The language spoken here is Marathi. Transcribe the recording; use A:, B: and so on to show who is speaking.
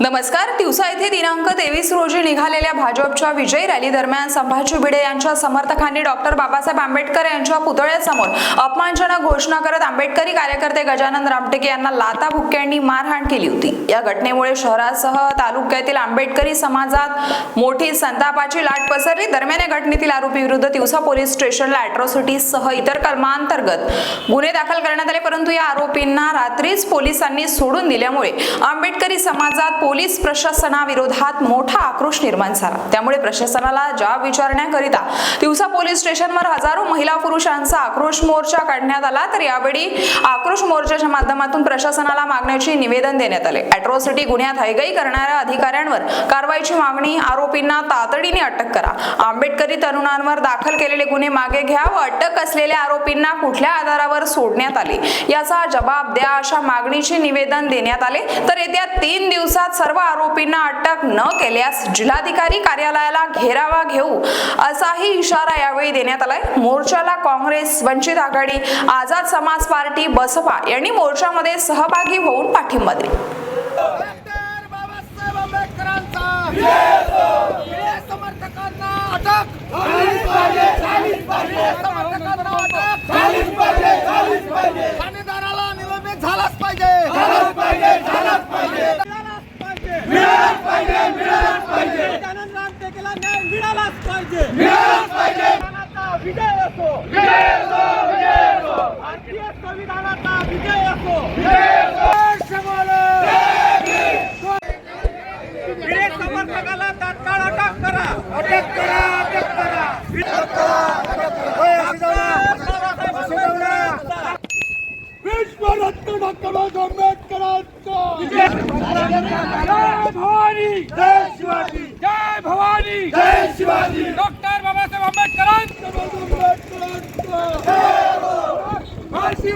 A: नमस्कार तिवसा येथे दिनांक तेवीस रोजी निघालेल्या भाजपच्या विजय रॅली दरम्यान संभाजी भिडे यांच्या समर्थकांनी डॉक्टर बाबासाहेब आंबेडकर यांच्या पुतळ्यासमोर अपमानजनक घोषणा करत आंबेडकरी कार्यकर्ते गजानन रामटेके यांना लाता भुक्क्यांनी मारहाण केली होती. या घटनेमुळे शहरासह तालुक्यातील आंबेडकरी समाजात मोठी संतापाची लाट पसरली. दरम्यान या घटनेतील आरोपी विरुद्ध तिवसा पोलीस स्टेशनला अॅट्रॉसिटी सह इतर कलमांतर्गत गुन्हे दाखल करण्यात आले. परंतु या आरोपींना रात्रीच पोलिसांनी सोडून दिल्यामुळे आंबेडकरी समाजात पोलीस प्रशासनाविरोधात मोठा आक्रोश निर्माण झाला. त्यामुळे प्रशासनाला जाब विचारण्याकरिता दिवसा पोलीस स्टेशनवर हजारो महिला पुरुषांचा आक्रोश मोर्चा काढण्यात आला तर यावेळी आक्रोश मोर्चाच्या माध्यमातून प्रशासनाला मागण्याचे निवेदन देण्यात आले. अॅट्रॉसिटी गुन्ह्यात हयगई करणाऱ्या अधिकाऱ्यांवर कारवाईची मागणी आरोपींना तातडीने अटक करा. आंबेडकरी तरुणांवर दाखल केलेले गुन्हे मागे घ्या व अटक असलेल्या आरोपींना कुठल्या आधारावर सोडण्यात आले? याचा जबाब द्या अशा मागणीचे निवेदन देण्यात आले. तर येत्या तीन दिवसात सर्व आरोपींना अटक न केल्यास जिल्हाधिकारी कार्यालयाला घेरावा घेऊ असाही इशारा यावेळी देण्यात आलाय. मोर्चाला काँग्रेस वंचित आघाडी आझाद समाज पार्टी बसपा यांनी मोर्चामध्ये सहभागी होऊन पाठिंबा दिला
B: डॉक्टर बाबासाहेब आंबेडकरांचा वीर समर्थकांना अटक वीर समर्थकांना अटक ठाणेदाराला निलंबित झालाच पाहिजे मिळालाच पाहिजे गजानन रामटेकेला न्याय मिळालाच पाहिजे. संविधानाचा विजय असो. भारतीय संविधानाचा विजय असो. समर्थकाला तात्काळ अटक करा. अटक करा अटक करा. विश्वरत्न डॉक्टर बाबासाहेब आंबेडकरांचा. जय भवानी जय शिवाजी डॉक्टर बाबा साहेब आंबेडकर भारतीय